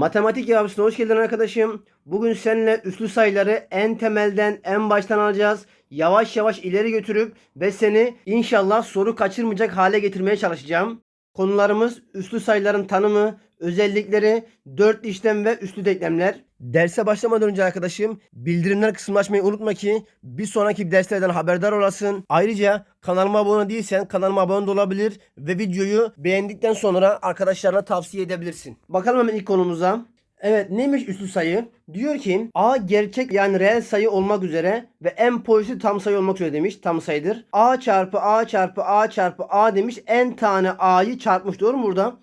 Matematik yavrusuna hoş geldin arkadaşım. Bugün seninle üslü sayıları en temelden en baştan alacağız. Yavaş yavaş ileri götürüp ve seni inşallah soru kaçırmayacak hale getirmeye çalışacağım. Konularımız üslü sayıların tanımı, özellikleri, dört işlem ve üslü denklemler. Derse başlamadan önce arkadaşım bildirimler kısmını açmayı unutma ki bir sonraki derslerden haberdar olasın. Ayrıca kanalıma abone değilsen kanalıma abone de olabilir ve videoyu beğendikten sonra arkadaşlarına tavsiye edebilirsin. Bakalım hemen ilk konumuza. Evet neymiş üslü sayı? Diyor ki A gerçek yani reel sayı olmak üzere ve en pozitif tam sayı olmak üzere demiş. Tam sayıdır. A çarpı A çarpı A çarpı A demiş. En tane A'yı çarpmış doğru mu burada?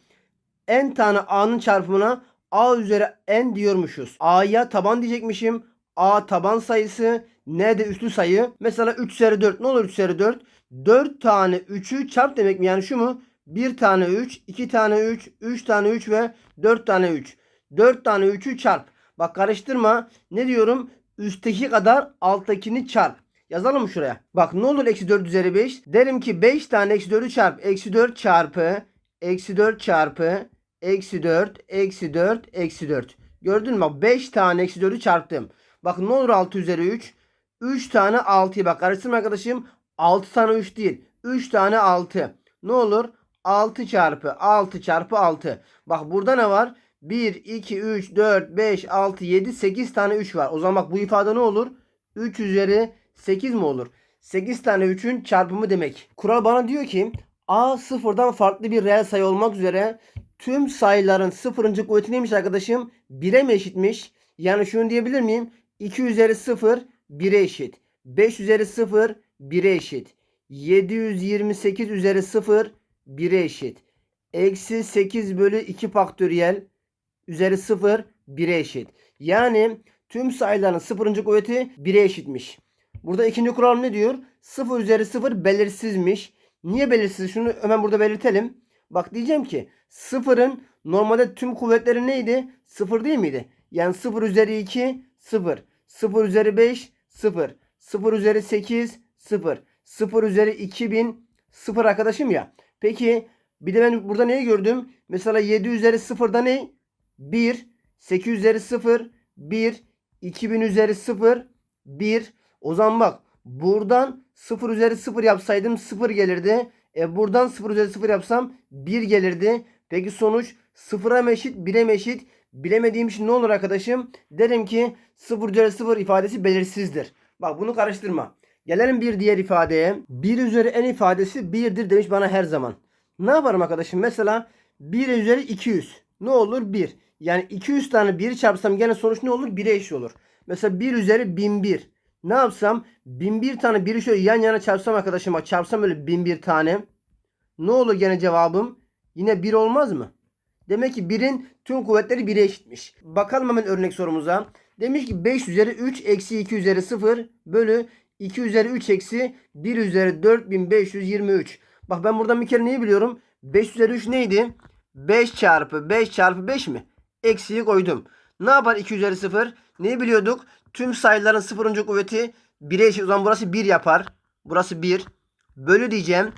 N tane a'nın çarpımına a üzeri n diyormuşuz. a'ya taban diyecekmişim. a taban sayısı n de üslü sayı. Mesela 3 üzeri 4 ne olur 3 üzeri 4? 4 tane 3'ü çarp demek mi? Yani şu mu? 1 tane 3, 2 tane 3, 3 tane 3 ve 4 tane 3. 4 tane 3'ü çarp. Bak karıştırma. Ne diyorum? Üstteki kadar alttakini çarp. Yazalım mı şuraya? Bak ne olur eksi 4 üzeri 5? Derim ki 5 tane eksi 4'ü çarp. Eksi 4 çarpı eksi 4 çarpı eksi 4 eksi 4 eksi 4. Gördün mü? Bak 5 tane eksi 4'ü çarptım. Bak ne olur 6 üzeri 3? 3 tane 6'yı bak karıştırma arkadaşım. 6 tane 3 değil. 3 tane 6. Ne olur? 6 çarpı 6 çarpı 6. Bak burada ne var? 1, 2, 3, 4, 5, 6, 7, 8 tane 3 var. O zaman bak bu ifade ne olur? 3 üzeri 8 mi olur? 8 tane 3'ün çarpımı demek. Kural bana diyor ki A sıfırdan farklı bir reel sayı olmak üzere tüm sayıların sıfırıncı kuvveti neymiş arkadaşım? 1'e mi eşitmiş? Yani şunu diyebilir miyim? 2 üzeri 0 1'e eşit. 5 üzeri 0 1'e eşit. 728 üzeri 0 1'e eşit. Eksi 8 bölü 2 faktöriyel üzeri 0 1'e eşit. Yani tüm sayıların sıfırıncı kuvveti 1'e eşitmiş. Burada ikinci kural ne diyor? 0 üzeri 0 belirsizmiş. Niye belirsiz? Şunu hemen burada belirtelim. Bak diyeceğim ki sıfırın normalde tüm kuvvetleri neydi? Sıfır değil miydi? Yani 0 üzeri 2 0. 0 üzeri 5 0. 0 üzeri 8 0. 0 üzeri 2000 0 arkadaşım ya. Peki bir de ben burada neyi gördüm? Mesela 7 üzeri 0'da ne? 1. 8 üzeri 0 1. 2000 üzeri 0 1. O zaman bak buradan 0 üzeri 0 yapsaydım 0 gelirdi. E buradan 0 üzeri 0 yapsam 1 gelirdi. Peki sonuç 0'a mı eşit 1'e mi eşit? Bilemediğim için ne olur arkadaşım? Derim ki 0 üzeri 0 ifadesi belirsizdir. Bak bunu karıştırma. Gelelim bir diğer ifadeye. 1 üzeri n ifadesi 1'dir demiş bana her zaman. Ne yaparım arkadaşım? Mesela 1 üzeri 200. Ne olur? 1. Yani 200 tane 1 çarpsam gene sonuç ne olur? 1'e eşit olur. Mesela 1 üzeri 1001. Ne yapsam? 1001 tane 1'i şöyle yan yana çarpsam arkadaşıma çarpsam öyle 1001 tane. Ne olur gene cevabım? Yine 1 olmaz mı? Demek ki 1'in tüm kuvvetleri 1'e eşitmiş. Bakalım hemen örnek sorumuza. Demiş ki 5 üzeri 3 eksi 2 üzeri 0 bölü 2 üzeri 3 eksi 1 üzeri 4523. Bak ben buradan bir kere neyi biliyorum? 5 üzeri 3 neydi? 5 çarpı 5 çarpı 5 mi? Eksiği koydum. Ne yapar 2 üzeri 0? Neyi biliyorduk? Tüm sayıların sıfırıncı kuvveti 1'e eşit. O zaman burası 1 yapar. Burası 1. Bölü diyeceğim.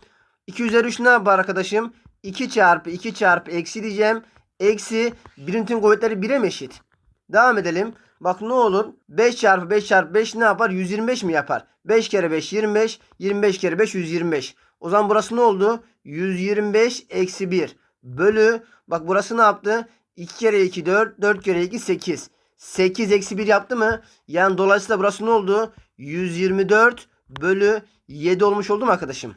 2 üzeri 3 ne yapar arkadaşım? 2 çarpı 2 çarpı eksi diyeceğim. Eksi 1'in tüm kuvvetleri 1'e mi eşit? Devam edelim. Bak ne olur? 5 çarpı 5 çarpı 5 ne yapar? 125 mi yapar? 5 kere 5 25. 25 kere 5 125. O zaman burası ne oldu? 125 eksi 1. Bölü. Bak burası ne yaptı? 2 kere 2 4. 4 kere 2 8. 8 eksi 1 yaptı mı? Yani dolayısıyla burası ne oldu? 124 bölü 7 olmuş oldu mu arkadaşım?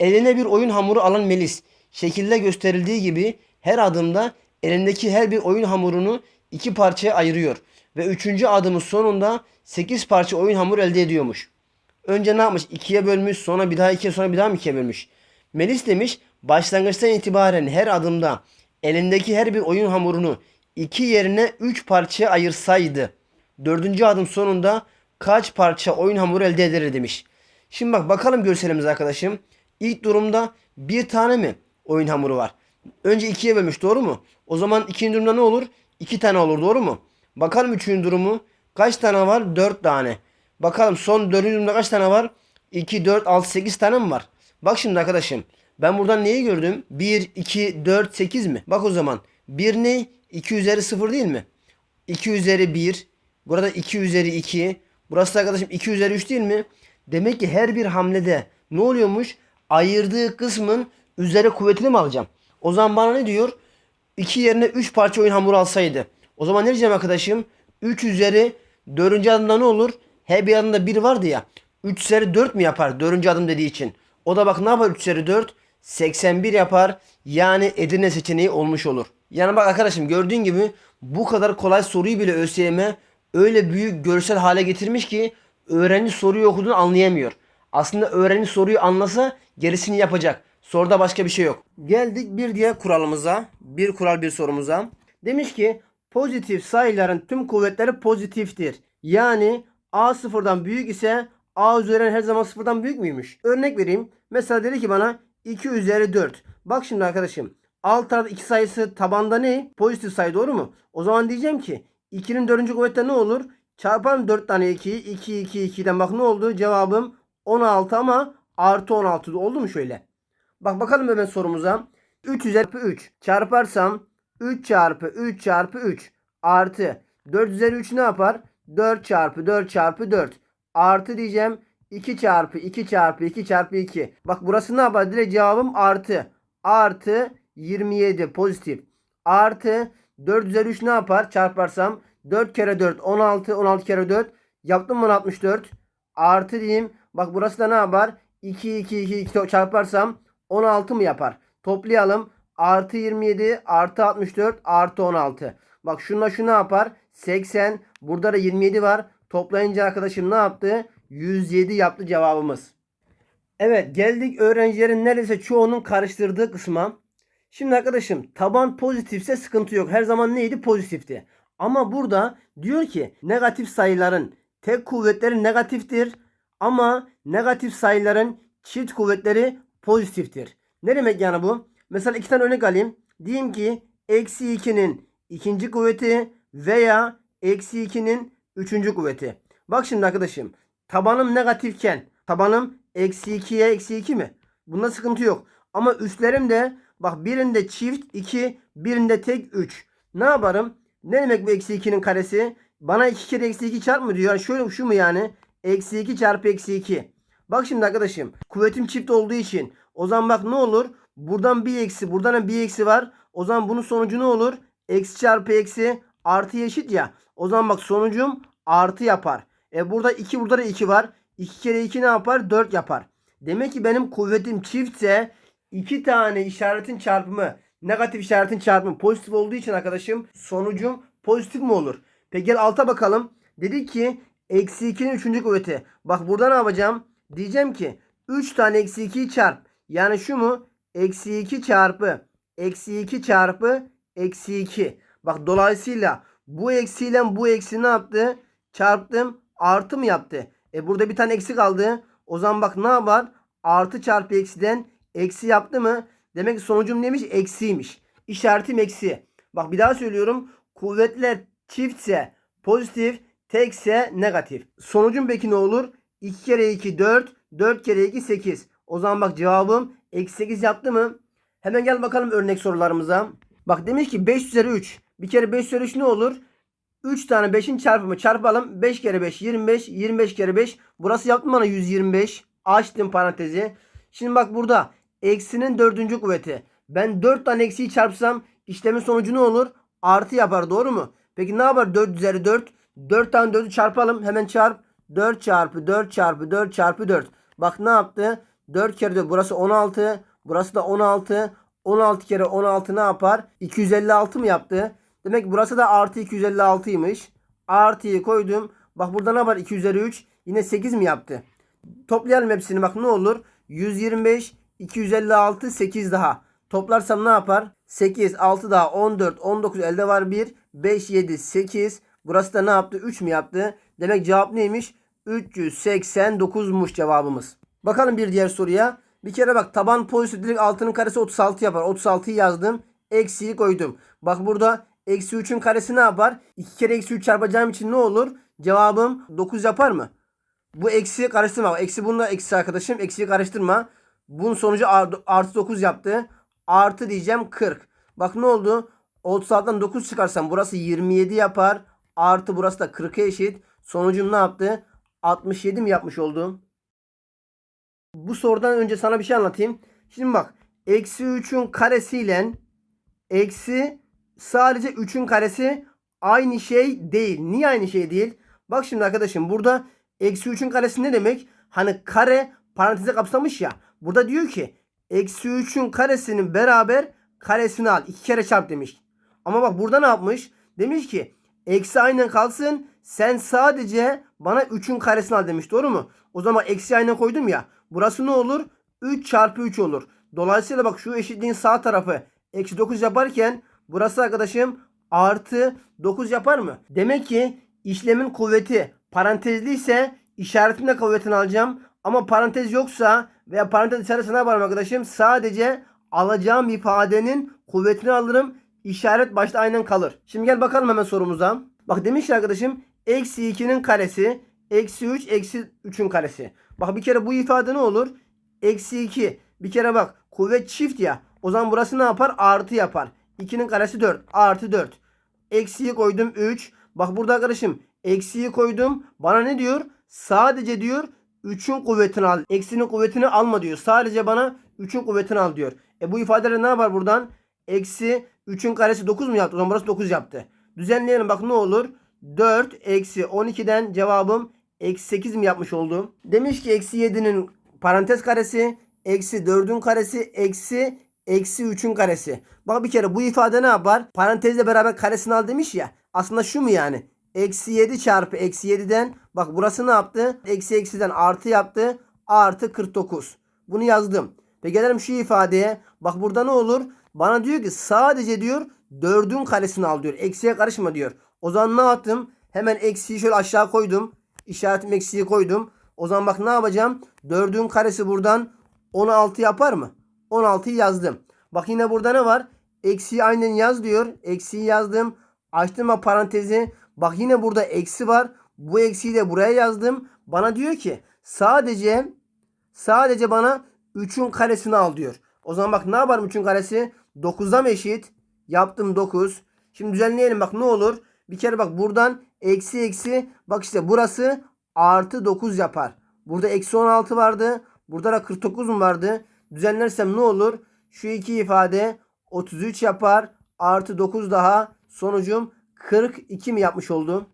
Eline bir oyun hamuru alan Melis şekilde gösterildiği gibi her adımda elindeki her bir oyun hamurunu iki parçaya ayırıyor. Ve üçüncü adımın sonunda 8 parça oyun hamur elde ediyormuş. Önce ne yapmış? İkiye bölmüş sonra bir daha ikiye sonra bir daha mı ikiye bölmüş? Melis demiş başlangıçtan itibaren her adımda elindeki her bir oyun hamurunu iki yerine üç parçaya ayırsaydı dördüncü adım sonunda kaç parça oyun hamuru elde eder demiş. Şimdi bak bakalım görselimize arkadaşım. İlk durumda bir tane mi oyun hamuru var? Önce ikiye bölmüş doğru mu? O zaman ikinci durumda ne olur? İki tane olur doğru mu? Bakalım üçüncü durumu. Kaç tane var? Dört tane. Bakalım son dördüncü durumda kaç tane var? 2, 4, 6, 8 tane mi var? Bak şimdi arkadaşım. Ben buradan neyi gördüm? 1, 2, 4, 8 mi? Bak o zaman. 1 ne? 2 üzeri 0 değil mi? 2 üzeri 1. Burada 2 üzeri 2. Burası da arkadaşım 2 üzeri 3 değil mi? Demek ki her bir hamlede ne oluyormuş? Ayırdığı kısmın üzeri kuvvetini mi alacağım? O zaman bana ne diyor? 2 yerine 3 parça oyun hamuru alsaydı. O zaman ne diyeceğim arkadaşım? 3 üzeri 4. adımda ne olur? Her bir adımda 1 vardı ya. 3 üzeri 4 mi yapar 4. adım dediği için? O da bak ne yapar 3 üzeri 4? 81 yapar. Yani Edirne seçeneği olmuş olur. Yani bak arkadaşım gördüğün gibi bu kadar kolay soruyu bile ÖSYM öyle büyük görsel hale getirmiş ki öğrenci soruyu okuduğunu anlayamıyor. Aslında öğrenci soruyu anlasa gerisini yapacak. Soruda başka bir şey yok. Geldik bir diğer kuralımıza. Bir kural bir sorumuza. Demiş ki pozitif sayıların tüm kuvvetleri pozitiftir. Yani A sıfırdan büyük ise A üzeri her zaman sıfırdan büyük müymüş? Örnek vereyim. Mesela dedi ki bana 2 üzeri 4. Bak şimdi arkadaşım. Alt tarafta 2 sayısı tabanda ne? Pozitif sayı doğru mu? O zaman diyeceğim ki 2'nin 4. kuvvette ne olur? Çarpalım 4 tane 2'yi. 2 2 2'den bak ne oldu? Cevabım 16 ama artı 16 oldu mu şöyle? Bak bakalım hemen sorumuza. 3 üzeri 3 çarparsam 3 çarpı 3 çarpı 3 artı 4 üzeri 3 ne yapar? 4 çarpı 4 çarpı 4 artı diyeceğim 2 çarpı 2 çarpı 2 çarpı 2. Bak burası ne yapar? Direkt cevabım artı. Artı 27 pozitif. Artı 4 üzeri 3 ne yapar? Çarparsam 4 kere 4 16 16 kere 4 yaptım mı 64 artı diyeyim. Bak burası da ne yapar? 2 2 2 2 çarparsam 16 mı yapar? Toplayalım. Artı 27 artı 64 artı 16. Bak şunla şu ne yapar? 80. Burada da 27 var. Toplayınca arkadaşım ne yaptı? 107 yaptı cevabımız. Evet geldik öğrencilerin neredeyse çoğunun karıştırdığı kısma. Şimdi arkadaşım taban pozitifse sıkıntı yok. Her zaman neydi? Pozitifti. Ama burada diyor ki negatif sayıların tek kuvvetleri negatiftir. Ama negatif sayıların çift kuvvetleri pozitiftir. Ne demek yani bu? Mesela iki tane örnek alayım. Diyeyim ki eksi 2'nin ikinci kuvveti veya eksi 2'nin üçüncü kuvveti. Bak şimdi arkadaşım. Tabanım negatifken tabanım eksi 2'ye eksi 2 mi? Bunda sıkıntı yok. Ama üstlerim de bak birinde çift 2 birinde tek 3. Ne yaparım? Ne demek bu eksi 2'nin karesi? Bana 2 kere eksi 2 çarp mı diyor? Yani şöyle şu mu yani? Eksi 2 çarpı eksi 2. Bak şimdi arkadaşım. Kuvvetim çift olduğu için. O zaman bak ne olur? Buradan bir eksi. Buradan bir eksi var. O zaman bunun sonucu ne olur? Eksi çarpı eksi artı eşit ya. O zaman bak sonucum artı yapar. E burada 2 burada da 2 var. 2 kere 2 ne yapar? 4 yapar. Demek ki benim kuvvetim çiftse iki tane işaretin çarpımı negatif işaretin çarpımı pozitif olduğu için arkadaşım sonucum pozitif mi olur? Peki gel alta bakalım. Dedi ki eksi 2'nin 3. kuvveti. Bak burada ne yapacağım? Diyeceğim ki 3 tane eksi 2'yi çarp. Yani şu mu? Eksi 2 çarpı eksi 2 çarpı eksi 2. Bak dolayısıyla bu eksiyle bu eksi ne yaptı? Çarptım artı mı yaptı? E burada bir tane eksi kaldı. O zaman bak ne yapar? Artı çarpı eksiden eksi yaptı mı? Demek ki sonucum neymiş? Eksiymiş. İşaretim eksi. Bak bir daha söylüyorum. Kuvvetler çiftse pozitif, tekse negatif. Sonucum peki ne olur? 2 kere 2 4, 4 kere 2 8. O zaman bak cevabım eksi 8 yaptı mı? Hemen gel bakalım örnek sorularımıza. Bak demiş ki 5 üzeri 3. Bir kere 5 üzeri 3 ne olur? 3 tane 5'in çarpımı çarpalım. 5 kere 5 25. 25 kere 5. Burası yaptım bana 125. Açtım parantezi. Şimdi bak burada eksinin dördüncü kuvveti. Ben 4 tane eksiyi çarpsam işlemin sonucu ne olur? Artı yapar doğru mu? Peki ne yapar 4 üzeri 4? 4 tane 4'ü çarpalım. Hemen çarp. 4 çarpı 4 çarpı 4 çarpı 4. Bak ne yaptı? 4 kere 4 burası 16. Burası da 16. 16 kere 16 ne yapar? 256 mı yaptı? Demek ki burası da artı 256'ymış. Artıyı koydum. Bak burada ne var? 2 üzeri 3. Yine 8 mi yaptı? Toplayalım hepsini bak ne olur? 125, 256, 8 daha. Toplarsam ne yapar? 8, 6 daha 14, 19 elde var 1, 5, 7, 8. Burası da ne yaptı? 3 mü yaptı? Demek cevap neymiş? 389'muş cevabımız. Bakalım bir diğer soruya. Bir kere bak taban pozitif direkt altının karesi 36 yapar. 36'yı yazdım. Eksiği koydum. Bak burada eksi 3'ün karesi ne yapar? 2 kere eksi 3 çarpacağım için ne olur? Cevabım 9 yapar mı? Bu eksi karıştırma. Eksi bununla eksi arkadaşım. Eksiyi karıştırma. Bunun sonucu artı 9 yaptı. Artı diyeceğim 40. Bak ne oldu? 36'dan 9 çıkarsam burası 27 yapar. Artı burası da 40'a eşit. Sonucum ne yaptı? 67 mi yapmış oldum? Bu sorudan önce sana bir şey anlatayım. Şimdi bak. Eksi 3'ün karesiyle eksi sadece 3'ün karesi aynı şey değil. Niye aynı şey değil? Bak şimdi arkadaşım burada eksi 3'ün karesi ne demek? Hani kare paranteze kapsamış ya. Burada diyor ki eksi 3'ün karesinin beraber karesini al. iki kere çarp demiş. Ama bak burada ne yapmış? Demiş ki eksi aynen kalsın. Sen sadece bana 3'ün karesini al demiş. Doğru mu? O zaman eksi aynen koydum ya. Burası ne olur? 3 çarpı 3 olur. Dolayısıyla bak şu eşitliğin sağ tarafı eksi 9 yaparken burası arkadaşım artı 9 yapar mı? Demek ki işlemin kuvveti parantezli ise işaretin de kuvvetini alacağım. Ama parantez yoksa veya parantez içerisinde ne yaparım arkadaşım? Sadece alacağım ifadenin kuvvetini alırım. İşaret başta aynen kalır. Şimdi gel bakalım hemen sorumuza. Bak demiş arkadaşım eksi 2'nin karesi eksi 3 eksi 3'ün karesi. Bak bir kere bu ifade ne olur? Eksi 2. Bir kere bak kuvvet çift ya. O zaman burası ne yapar? Artı yapar. 2'nin karesi 4. Artı 4. Eksiyi koydum 3. Bak burada arkadaşım eksiyi koydum. Bana ne diyor? Sadece diyor 3'ün kuvvetini al. Eksinin kuvvetini alma diyor. Sadece bana 3'ün kuvvetini al diyor. E bu ifadeler ne yapar buradan? Eksi 3'ün karesi 9 mu yaptı? O zaman burası 9 yaptı. Düzenleyelim bak ne olur? 4 eksi 12'den cevabım eksi 8 mi yapmış oldum? Demiş ki eksi 7'nin parantez karesi eksi 4'ün karesi eksi eksi 3'ün karesi. Bak bir kere bu ifade ne yapar? Parantezle beraber karesini al demiş ya. Aslında şu mu yani? Eksi 7 çarpı eksi 7'den bak burası ne yaptı? Eksi eksiden artı yaptı. Artı 49. Bunu yazdım. Ve gelelim şu ifadeye. Bak burada ne olur? Bana diyor ki sadece diyor 4'ün karesini al diyor. Eksiye karışma diyor. O zaman ne yaptım? Hemen eksiyi şöyle aşağı koydum. İşaretim eksiği koydum. O zaman bak ne yapacağım? 4'ün karesi buradan 16 yapar mı? 16'yı yazdım. Bak yine burada ne var? Eksiği aynen yaz diyor. Eksiği yazdım. Açtım parantezi. Bak yine burada eksi var. Bu eksiği de buraya yazdım. Bana diyor ki sadece sadece bana 3'ün karesini al diyor. O zaman bak ne yaparım 3'ün karesi? 9'a mı eşit? Yaptım 9. Şimdi düzenleyelim bak ne olur? Bir kere bak buradan eksi eksi bak işte burası artı 9 yapar. Burada eksi 16 vardı. Burada da 49 mu vardı? Düzenlersem ne olur? Şu iki ifade 33 yapar. Artı 9 daha. Sonucum 42 mi yapmış oldum?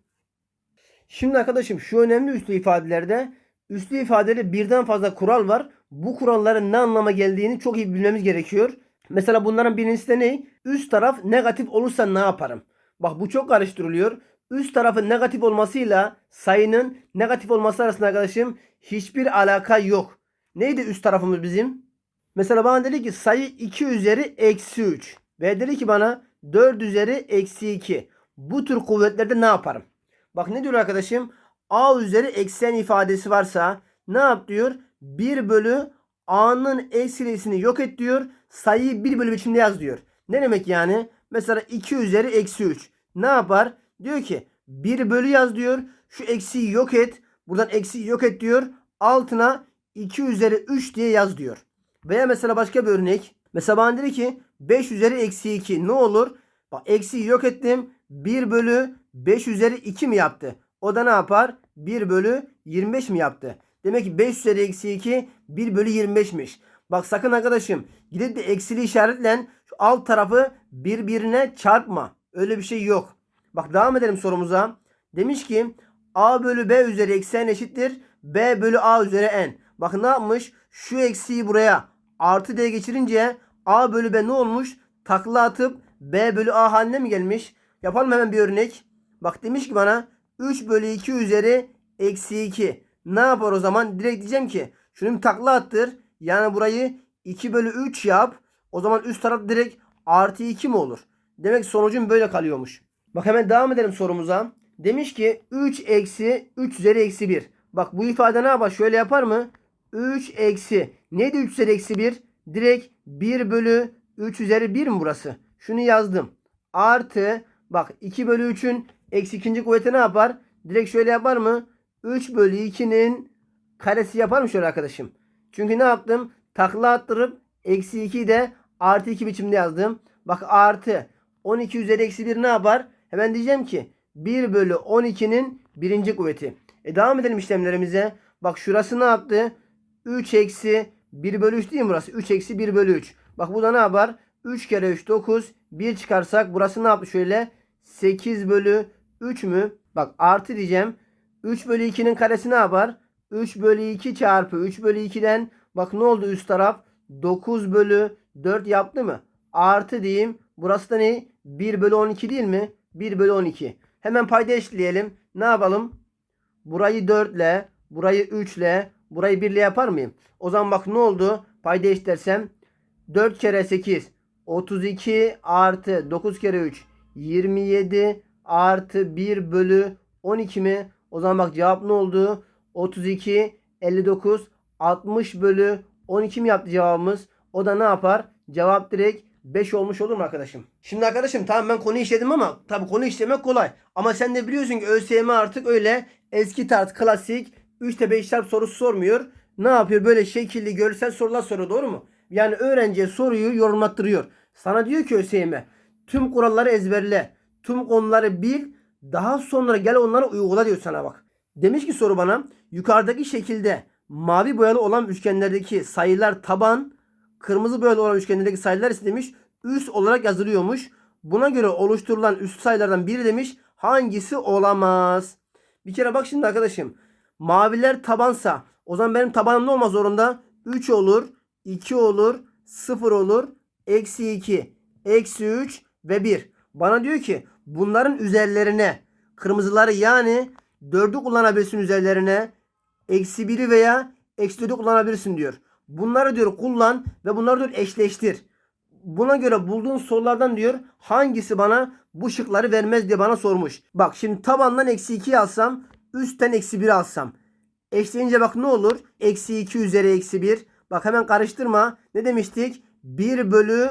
Şimdi arkadaşım şu önemli üslü ifadelerde üslü ifadede birden fazla kural var. Bu kuralların ne anlama geldiğini çok iyi bilmemiz gerekiyor. Mesela bunların birincisi de ne? Üst taraf negatif olursa ne yaparım? Bak bu çok karıştırılıyor. Üst tarafın negatif olmasıyla sayının negatif olması arasında arkadaşım hiçbir alaka yok. Neydi üst tarafımız bizim? Mesela bana dedi ki sayı 2 üzeri eksi 3. Ve dedi ki bana 4 üzeri eksi 2. Bu tür kuvvetlerde ne yaparım? Bak ne diyor arkadaşım? A üzeri eksen ifadesi varsa ne yap diyor? 1 bölü A'nın eksilisini yok et diyor. Sayıyı 1 bölü biçimde yaz diyor. Ne demek yani? Mesela 2 üzeri eksi 3. Ne yapar? Diyor ki 1 bölü yaz diyor. Şu eksiyi yok et. Buradan eksiyi yok et diyor. Altına 2 üzeri 3 diye yaz diyor. Veya mesela başka bir örnek. Mesela bana dedi ki 5 üzeri eksi 2 ne olur? Bak eksiyi yok ettim. 1 bölü 5 üzeri 2 mi yaptı? O da ne yapar? 1 bölü 25 mi yaptı? Demek ki 5 üzeri eksi 2 1 bölü 25'miş. Bak sakın arkadaşım gidip de eksili işaretle şu alt tarafı birbirine çarpma. Öyle bir şey yok. Bak devam edelim sorumuza. Demiş ki a bölü b üzeri eksi n eşittir. b bölü a üzeri n. Bak ne yapmış? Şu eksiği buraya artı diye geçirince a bölü b ne olmuş? Takla atıp b bölü a haline mi gelmiş? Yapalım hemen bir örnek. Bak demiş ki bana 3 bölü 2 üzeri eksi 2. Ne yapar o zaman? Direkt diyeceğim ki şunu bir takla attır. Yani burayı 2 bölü 3 yap. O zaman üst taraf direkt artı 2 mi olur? Demek sonucum böyle kalıyormuş. Bak hemen devam edelim sorumuza. Demiş ki 3 eksi 3 üzeri eksi 1. Bak bu ifade ne yapar? Şöyle yapar mı? 3 eksi. Neydi 3 üzeri eksi 1? Direkt 1 bölü 3 üzeri 1 mi burası? Şunu yazdım. Artı bak 2 bölü 3'ün eksi ikinci kuvveti ne yapar? Direkt şöyle yapar mı? 3 bölü 2'nin karesi yapar mı şöyle arkadaşım? Çünkü ne yaptım? Takla attırıp eksi 2'yi de artı 2 biçimde yazdım. Bak artı 12 üzeri eksi 1 ne yapar? Hemen diyeceğim ki 1 bölü 12'nin birinci kuvveti. E devam edelim işlemlerimize. Bak şurası ne yaptı? 3 eksi 1 bölü 3 değil mi burası? 3 eksi 1 bölü 3. Bak bu da ne yapar? 3 kere 3 9. 1 çıkarsak burası ne yaptı şöyle? 8 bölü 3 mü? Bak artı diyeceğim. 3 bölü 2'nin karesi ne yapar? 3 bölü 2 çarpı 3 bölü 2'den bak ne oldu üst taraf? 9 bölü 4 yaptı mı? Artı diyeyim. Burası da ne? 1 bölü 12 değil mi? 1 bölü 12. Hemen payda eşitleyelim. Ne yapalım? Burayı 4 ile, burayı 3 ile, burayı 1 ile yapar mıyım? O zaman bak ne oldu? Payda eşitlersem 4 kere 8 32 artı 9 kere 3 27 artı 1 bölü 12 mi? O zaman bak cevap ne oldu? 32 59 60 bölü 12 mi yaptı cevabımız? O da ne yapar? Cevap direkt 5 olmuş olur mu arkadaşım? Şimdi arkadaşım tamam ben konu işledim ama tabii konu işlemek kolay. Ama sen de biliyorsun ki ÖSYM artık öyle eski tarz klasik 3'te 5 çarp sorusu sormuyor. Ne yapıyor? Böyle şekilli görsel sorular soruyor doğru mu? Yani öğrenciye soruyu yorumlattırıyor. Sana diyor ki ÖSYM tüm kuralları ezberle. Tüm konuları bil. Daha sonra gel onları uygula diyor sana bak. Demiş ki soru bana yukarıdaki şekilde mavi boyalı olan üçgenlerdeki sayılar taban, kırmızı boyalı olan üçgenlerdeki sayılar ise demiş üst olarak yazılıyormuş. Buna göre oluşturulan üst sayılardan biri demiş hangisi olamaz? Bir kere bak şimdi arkadaşım. Maviler tabansa o zaman benim tabanım ne olmaz zorunda? 3 olur, 2 olur, 0 olur, eksi 2, eksi 3 ve 1. Bana diyor ki bunların üzerlerine kırmızıları yani 4'ü kullanabilirsin üzerlerine. Eksi 1'i veya eksi 4'ü kullanabilirsin diyor. Bunları diyor kullan ve bunları diyor eşleştir. Buna göre bulduğun sorulardan diyor hangisi bana bu şıkları vermez diye bana sormuş. Bak şimdi tabandan eksi 2 alsam üstten eksi 1 alsam. Eşleyince bak ne olur? Eksi 2 üzeri eksi 1. Bak hemen karıştırma. Ne demiştik? 1 bölü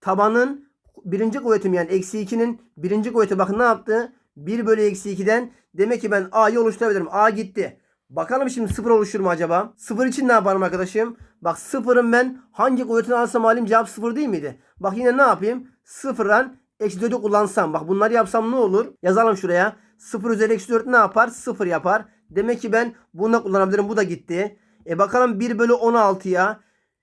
tabanın birinci kuvvetim yani eksi 2'nin birinci kuvveti. Bakın ne yaptı? 1 bölü eksi 2'den demek ki ben A'yı oluşturabilirim. A gitti. Bakalım şimdi 0 oluşur mu acaba? 0 için ne yaparım arkadaşım? Bak 0'ın ben hangi kuvvetini alsam alayım cevap 0 değil miydi? Bak yine ne yapayım? 0'dan eksi 4'ü kullansam. Bak bunları yapsam ne olur? Yazalım şuraya. 0 üzeri eksi 4 ne yapar? 0 yapar. Demek ki ben bunu da kullanabilirim. Bu da gitti. E bakalım 1 bölü 16'ya.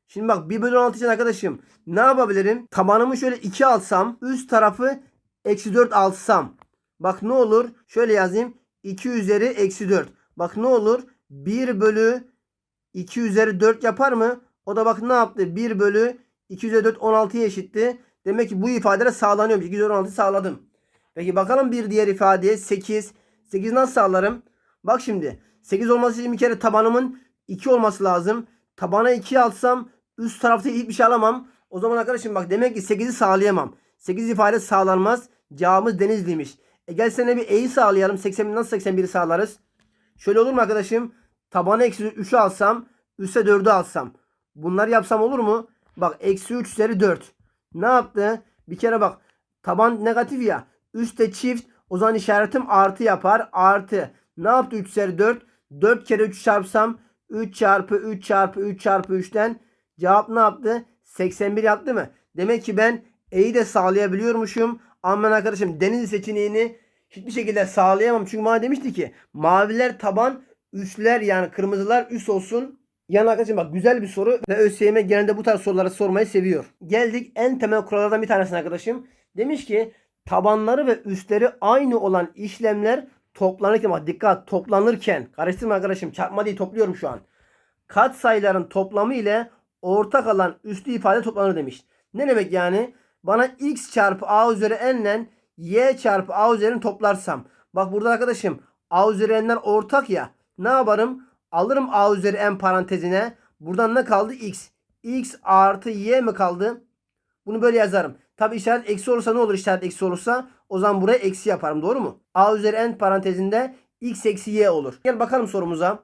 Şimdi bak 1 bölü 16 için arkadaşım ne yapabilirim? Tabanımı şöyle 2 alsam. Üst tarafı eksi 4 alsam. Bak ne olur? Şöyle yazayım. 2 üzeri eksi 4. Bak ne olur? 1 bölü 2 üzeri 4 yapar mı? O da bak ne yaptı? 1 bölü 2 üzeri 4 16'ya eşitti. Demek ki bu ifadeler sağlanıyor. 2 üzeri 16 sağladım. Peki bakalım bir diğer ifadeye 8. 8 nasıl sağlarım? Bak şimdi 8 olması için bir kere tabanımın 2 olması lazım. Tabana 2 alsam üst tarafta hiçbir şey alamam. O zaman arkadaşım bak demek ki 8'i sağlayamam. 8 ifade sağlanmaz. Cevabımız Denizli'ymiş. E gel sana bir E'yi sağlayalım. 80 nasıl 81'i sağlarız? Şöyle olur mu arkadaşım? Tabana eksi 3'ü alsam. Üste 4'ü alsam. Bunları yapsam olur mu? Bak eksi 3 üzeri 4. Ne yaptı? Bir kere bak. Taban negatif ya. Üste çift. O zaman işaretim artı yapar. Artı. Ne yaptı 3 üzeri 4? 4 kere 3 çarpsam 3 çarpı 3 çarpı 3 çarpı 3'ten cevap ne yaptı? 81 yaptı mı? Demek ki ben E'yi de sağlayabiliyormuşum. Ama arkadaşım deniz seçeneğini hiçbir şekilde sağlayamam. Çünkü bana demişti ki maviler taban üstler yani kırmızılar üst olsun. Yani arkadaşım bak güzel bir soru ve ÖSYM genelde bu tarz soruları sormayı seviyor. Geldik en temel kurallardan bir tanesine arkadaşım. Demiş ki tabanları ve üstleri aynı olan işlemler toplanırken bak dikkat toplanırken karıştırma arkadaşım çarpma değil topluyorum şu an. Kat sayıların toplamı ile ortak alan üslü ifade toplanır demiş. Ne demek yani? Bana x çarpı a üzeri n ile y çarpı a üzerini toplarsam. Bak burada arkadaşım a üzeri n'ler ortak ya. Ne yaparım? Alırım a üzeri n parantezine. Buradan ne kaldı? x. x artı y mi kaldı? Bunu böyle yazarım. Tabi işaret eksi olursa ne olur işaret eksi olursa? O zaman buraya eksi yaparım doğru mu? A üzeri n parantezinde x eksi y olur. Gel bakalım sorumuza.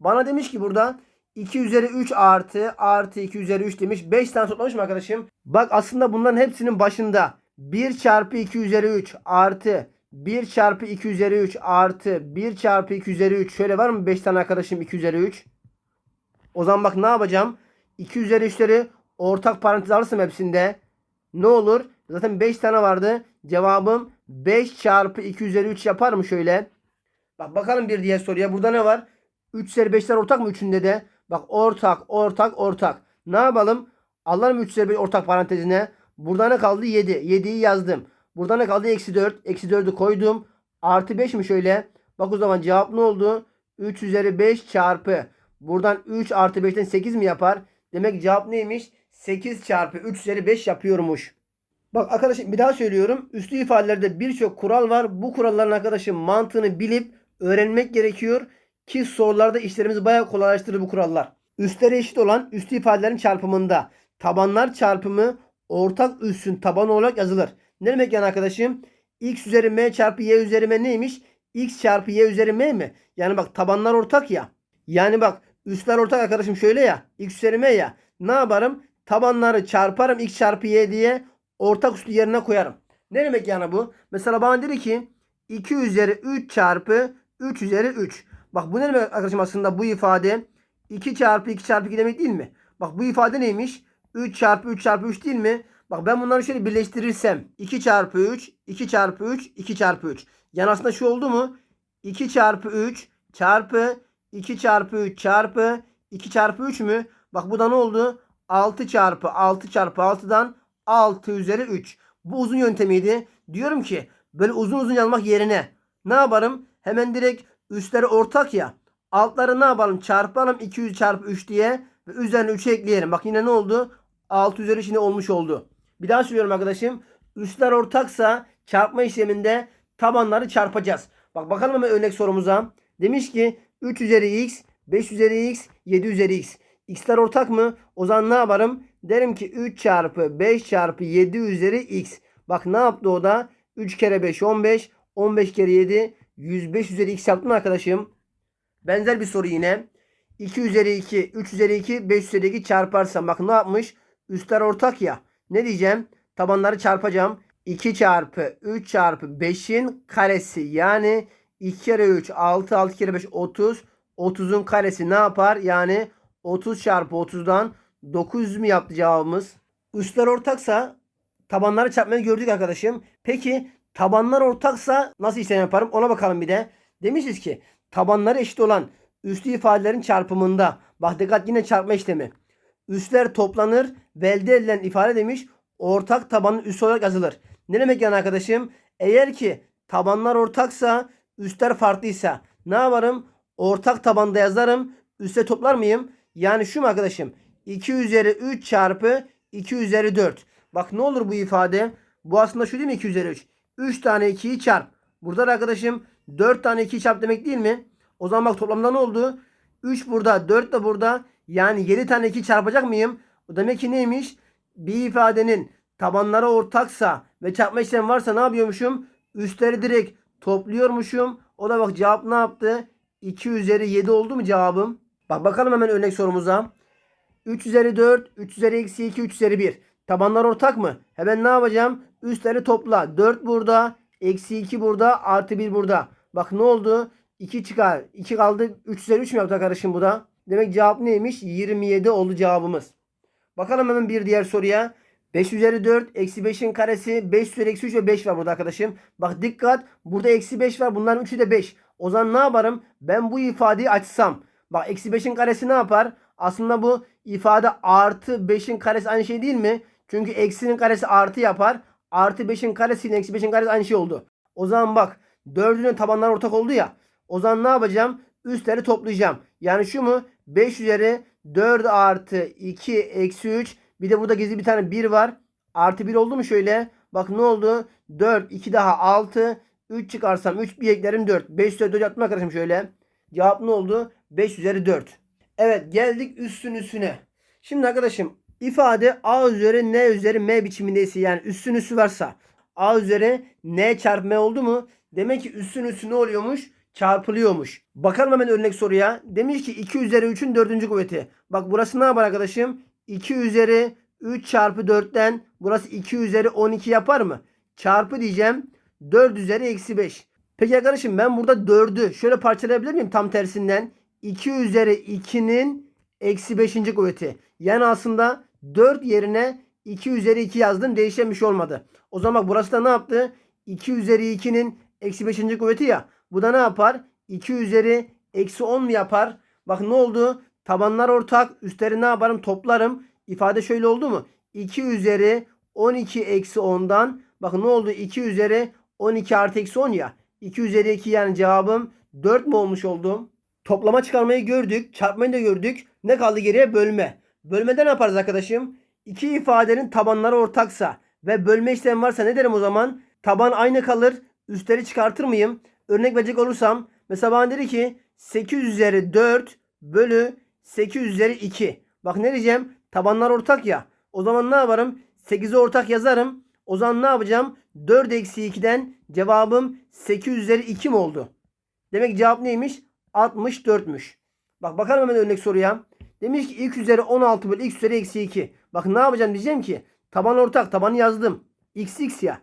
Bana demiş ki burada 2 üzeri 3 artı artı 2 üzeri 3 demiş. 5 tane toplamış mı arkadaşım? Bak aslında bunların hepsinin başında 1 çarpı 2 üzeri 3 artı 1 çarpı 2 üzeri 3 artı 1 çarpı 2 üzeri 3. Şöyle var mı 5 tane arkadaşım 2 üzeri 3? O zaman bak ne yapacağım? 2 üzeri 3'leri ortak parantez alırsam hepsinde ne olur? Zaten 5 tane vardı. Cevabım 5 çarpı 2 üzeri 3 yapar mı şöyle? Bak bakalım bir diğer soruya. Burada ne var? 3 üzeri 5'ler ortak mı üçünde de? Bak ortak, ortak, ortak. Ne yapalım? Alalım 3 üzeri 5 ortak parantezine. Burada ne kaldı? 7. 7'yi yazdım. Burada ne kaldı? Eksi 4. Eksi 4'ü koydum. Artı 5 mi şöyle? Bak o zaman cevap ne oldu? 3 üzeri 5 çarpı. Buradan 3 artı 5'ten 8 mi yapar? Demek cevap neymiş? 8 çarpı 3 üzeri 5 yapıyormuş. Bak arkadaşım bir daha söylüyorum. Üslü ifadelerde birçok kural var. Bu kuralların arkadaşım mantığını bilip öğrenmek gerekiyor. Ki sorularda işlerimizi bayağı kolaylaştırır bu kurallar. Üstleri eşit olan üslü ifadelerin çarpımında tabanlar çarpımı ortak üssün tabanı olarak yazılır. Ne demek yani arkadaşım? x üzeri m çarpı y üzeri m neymiş? x çarpı y üzeri m mi? Yani bak tabanlar ortak ya. Yani bak üstler ortak arkadaşım şöyle ya. x üzeri m ya. Ne yaparım? Tabanları çarparım x çarpı y diye ortak üstü yerine koyarım. Ne demek yani bu? Mesela bana dedi ki 2 üzeri 3 çarpı 3 üzeri 3. Bak bu ne demek arkadaşım aslında bu ifade 2 çarpı 2 çarpı 2 demek değil mi? Bak bu ifade neymiş? 3 çarpı 3 çarpı 3 değil mi? Bak ben bunları şöyle birleştirirsem 2 çarpı 3 2 çarpı 3 2 çarpı 3. Yani aslında şu oldu mu? 2 çarpı 3 çarpı 2 çarpı 3 çarpı 2 çarpı 3 mü? Bak bu da ne oldu? 6 çarpı 6 çarpı 6'dan 6 üzeri 3. Bu uzun yöntemiydi. Diyorum ki böyle uzun uzun yazmak yerine ne yaparım? Hemen direkt üstleri ortak ya. Altları ne yapalım? Çarpalım 200 çarpı 3 diye ve üzerine 3'ü ekleyelim. Bak yine ne oldu? 6 üzeri 3 yine olmuş oldu. Bir daha söylüyorum arkadaşım. Üstler ortaksa çarpma işleminde tabanları çarpacağız. Bak bakalım hemen örnek sorumuza. Demiş ki 3 üzeri x, 5 üzeri x, 7 üzeri x. X'ler ortak mı? O zaman ne yaparım? Derim ki 3 çarpı 5 çarpı 7 üzeri x. Bak ne yaptı o da? 3 kere 5 15. 15 kere 7 105 üzeri x yaptım arkadaşım. Benzer bir soru yine. 2 üzeri 2, 3 üzeri 2, 5 üzeri 2 çarparsam bak ne yapmış? Üstler ortak ya. Ne diyeceğim? Tabanları çarpacağım. 2 çarpı 3 çarpı 5'in karesi yani 2 kere 3 6 6 kere 5 30 30'un karesi ne yapar? Yani 30 çarpı 30'dan 900 mü yaptı cevabımız? Üstler ortaksa tabanları çarpmayı gördük arkadaşım. Peki tabanlar ortaksa nasıl işlem yaparım? Ona bakalım bir de. Demişiz ki tabanları eşit olan üslü ifadelerin çarpımında. Bak dikkat yine çarpma işlemi. Üsler toplanır ve elde edilen ifade demiş ortak tabanın üssü olarak yazılır. Ne demek yani arkadaşım? Eğer ki tabanlar ortaksa üstler farklıysa ne yaparım? Ortak tabanda yazarım. Üste toplar mıyım? Yani şu mu arkadaşım? 2 üzeri 3 çarpı 2 üzeri 4. Bak ne olur bu ifade? Bu aslında şu değil mi 2 üzeri 3? 3 tane 2'yi çarp. Burada da arkadaşım 4 tane 2'yi çarp demek değil mi? O zaman bak toplamda ne oldu? 3 burada 4 de burada. Yani 7 tane 2 çarpacak mıyım? O demek ki neymiş? Bir ifadenin tabanları ortaksa ve çarpma işlemi varsa ne yapıyormuşum? Üstleri direkt topluyormuşum. O da bak cevap ne yaptı? 2 üzeri 7 oldu mu cevabım? Bak bakalım hemen örnek sorumuza. 3 üzeri 4, 3 üzeri eksi 2, 3 üzeri 1. Tabanlar ortak mı? Hemen ne yapacağım? Üstleri topla. 4 burada, eksi 2 burada, artı 1 burada. Bak ne oldu? 2 çıkar. 2 kaldı. 3 üzeri 3 mü yaptı kardeşim bu da? Demek cevap neymiş? 27 oldu cevabımız. Bakalım hemen bir diğer soruya. 5 üzeri 4 eksi 5'in karesi 5 üzeri eksi 3 ve 5 var burada arkadaşım. Bak dikkat burada eksi 5 var bunların 3'ü de 5. O zaman ne yaparım? Ben bu ifadeyi açsam. Bak eksi 5'in karesi ne yapar? Aslında bu ifade artı 5'in karesi aynı şey değil mi? Çünkü eksinin karesi artı yapar. Artı 5'in karesi ile eksi 5'in karesi aynı şey oldu. O zaman bak 4'ünün tabanları ortak oldu ya. O zaman ne yapacağım? Üstleri toplayacağım. Yani şu mu? 5 üzeri 4 artı 2 eksi 3. Bir de burada gizli bir tane 1 var. Artı 1 oldu mu şöyle? Bak ne oldu? 4, 2 daha 6. 3 çıkarsam 3 bir eklerim 4. 5 üzeri 4 yaptım arkadaşım şöyle. Cevap ne oldu? 5 üzeri 4. Evet geldik üstün üstüne. Şimdi arkadaşım ifade a üzeri n üzeri m biçimindeyse yani üstün üssü varsa a üzeri n çarpı m oldu mu? Demek ki üstün üssü ne oluyormuş? Çarpılıyormuş. Bakalım hemen örnek soruya. Demiş ki 2 üzeri 3'ün 4. kuvveti. Bak burası ne yapar arkadaşım? 2 üzeri 3 çarpı 4'ten burası 2 üzeri 12 yapar mı? Çarpı diyeceğim. 4 üzeri eksi 5. Peki arkadaşım ben burada 4'ü şöyle parçalayabilir miyim tam tersinden? 2 üzeri 2'nin eksi 5. kuvveti. Yani aslında 4 yerine 2 üzeri 2 yazdım. Değişen olmadı. O zaman bak burası da ne yaptı? 2 üzeri 2'nin eksi 5. kuvveti ya. Bu da ne yapar? 2 üzeri eksi 10 mu yapar? Bak ne oldu? Tabanlar ortak. Üstleri ne yaparım? Toplarım. İfade şöyle oldu mu? 2 üzeri 12 eksi 10'dan bak ne oldu? 2 üzeri 12 artı eksi 10 ya. 2 üzeri 2 yani cevabım 4 mu olmuş oldu? Toplama çıkarmayı gördük. Çarpmayı da gördük. Ne kaldı geriye? Bölme. Bölmede ne yaparız arkadaşım? İki ifadenin tabanları ortaksa ve bölme işlemi varsa ne derim o zaman? Taban aynı kalır. Üstleri çıkartır mıyım? Örnek verecek olursam mesela bana dedi ki 8 üzeri 4 bölü 8 üzeri 2. Bak ne diyeceğim? Tabanlar ortak ya. O zaman ne yaparım? 8'i ortak yazarım. O zaman ne yapacağım? 4 eksi 2'den cevabım 8 üzeri 2 mi oldu? Demek cevap neymiş? 64'müş. Bak bakalım hemen örnek soruya. Demiş ki x üzeri 16 bölü x üzeri eksi 2. Bak ne yapacağım diyeceğim ki taban ortak tabanı yazdım. x x ya.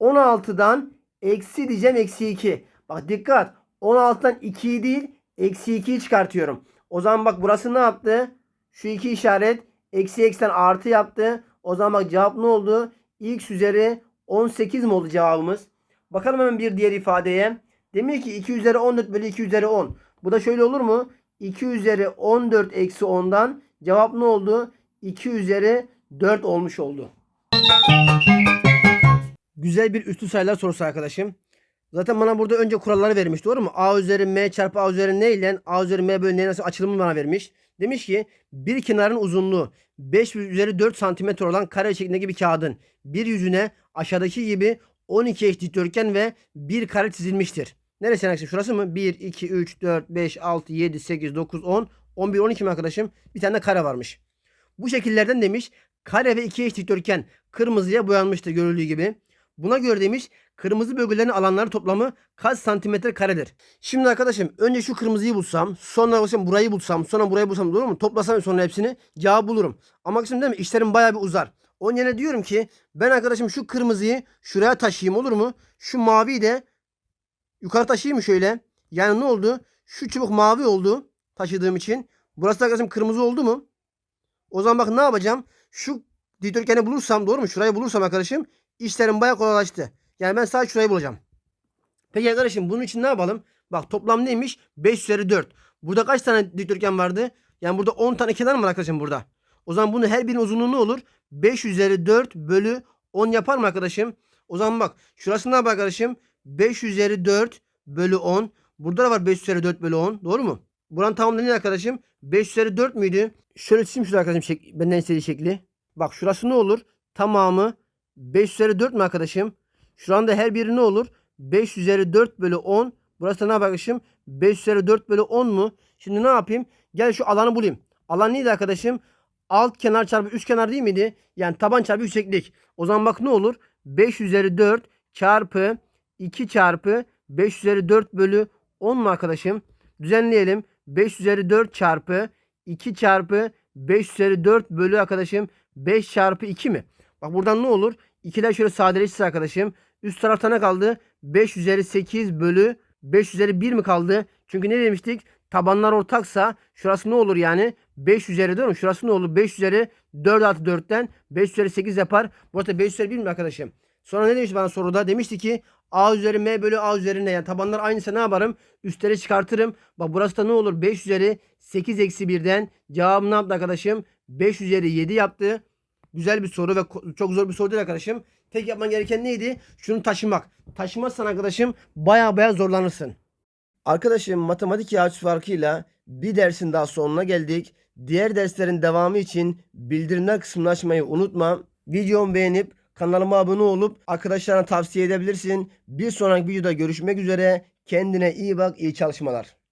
16'dan eksi diyeceğim eksi 2. Bak dikkat 16'dan 2'yi değil eksi 2'yi çıkartıyorum. O zaman bak burası ne yaptı? Şu iki işaret eksi eksen artı yaptı. O zaman bak cevap ne oldu? x üzeri 18 mi oldu cevabımız? Bakalım hemen bir diğer ifadeye. Demiş ki 2 üzeri 14 bölü 2 üzeri 10. Bu da şöyle olur mu? 2 üzeri 14 eksi 10'dan cevap ne oldu? 2 üzeri 4 olmuş oldu. Güzel bir üstü sayılar sorusu arkadaşım. Zaten bana burada önce kuralları vermiş doğru mu? A üzeri M çarpı A üzeri N ile A üzeri M bölü N nasıl açılımı bana vermiş. Demiş ki bir kenarın uzunluğu 5 üzeri 4 santimetre olan kare şeklindeki bir kağıdın bir yüzüne aşağıdaki gibi 12 eş dikdörtgen ve bir kare çizilmiştir. Neresi arkadaşım? Şurası mı? 1, 2, 3, 4, 5, 6, 7, 8, 9, 10, 11, 12 mi arkadaşım? Bir tane de kare varmış. Bu şekillerden demiş kare ve iki eş dikdörtgen kırmızıya boyanmıştır görüldüğü gibi. Buna göre demiş kırmızı bölgelerin alanları toplamı kaç santimetre karedir? Şimdi arkadaşım önce şu kırmızıyı bulsam sonra arkadaşım burayı bulsam sonra burayı bulsam doğru mu? Toplasam sonra hepsini cevap bulurum. Ama şimdi değil mi işlerim bayağı bir uzar. Onun yerine diyorum ki ben arkadaşım şu kırmızıyı şuraya taşıyayım olur mu? Şu maviyi de yukarı taşıyayım şöyle? Yani ne oldu? Şu çubuk mavi oldu taşıdığım için. Burası da arkadaşım kırmızı oldu mu? O zaman bak ne yapacağım? Şu dikdörtgeni bulursam doğru mu? Şurayı bulursam arkadaşım işlerim bayağı kolaylaştı. Yani ben sadece şurayı bulacağım. Peki arkadaşım bunun için ne yapalım? Bak toplam neymiş? 5 üzeri 4. Burada kaç tane dikdörtgen vardı? Yani burada 10 tane kenar mı arkadaşım burada? O zaman bunun her birinin uzunluğu ne olur? 5 üzeri 4 bölü 10 yapar mı arkadaşım? O zaman bak şurası ne yapar arkadaşım? 5 üzeri 4 bölü 10. Burada da var 5 üzeri 4 bölü 10. Doğru mu? Buranın tamamı ne arkadaşım? 5 üzeri 4 müydü? Şöyle çizeyim şurada arkadaşım şek benden istediği şekli. Bak şurası ne olur? Tamamı 5 üzeri 4 mü arkadaşım? Şuranın da her biri ne olur? 5 üzeri 4 bölü 10. Burası da ne arkadaşım? 5 üzeri 4 bölü 10 mu? Şimdi ne yapayım? Gel şu alanı bulayım. Alan neydi arkadaşım? Alt kenar çarpı üst kenar değil miydi? Yani taban çarpı yükseklik. O zaman bak ne olur? 5 üzeri 4 çarpı 2 çarpı 5 üzeri 4 bölü 10 mu arkadaşım? Düzenleyelim. 5 üzeri 4 çarpı 2 çarpı 5 üzeri 4 bölü arkadaşım 5 çarpı 2 mi? Bak buradan ne olur? 2'ler şöyle sadeleşirse arkadaşım. Üst tarafta ne kaldı? 5 üzeri 8 bölü 5 üzeri 1 mi kaldı? Çünkü ne demiştik? Tabanlar ortaksa şurası ne olur yani? 5 üzeri değil mi? Şurası ne olur? 5 üzeri 4 artı 4'ten 5 üzeri 8 yapar. Burada 5 üzeri 1 mi arkadaşım? Sonra ne demişti bana soruda? Demişti ki A üzeri M bölü A üzeri ne? Yani tabanlar aynıysa ne yaparım? Üstleri çıkartırım. Bak burası da ne olur? 5 üzeri 8 eksi 1'den cevabım ne yaptı arkadaşım? 5 üzeri 7 yaptı. Güzel bir soru ve çok zor bir soru değil arkadaşım. Tek yapman gereken neydi? Şunu taşımak. Taşımazsan arkadaşım baya baya zorlanırsın. Arkadaşım matematik yağış farkıyla bir dersin daha sonuna geldik. Diğer derslerin devamı için bildirimler kısmını açmayı unutma. Videomu beğenip kanalıma abone olup arkadaşlarına tavsiye edebilirsin. Bir sonraki videoda görüşmek üzere. Kendine iyi bak, iyi çalışmalar.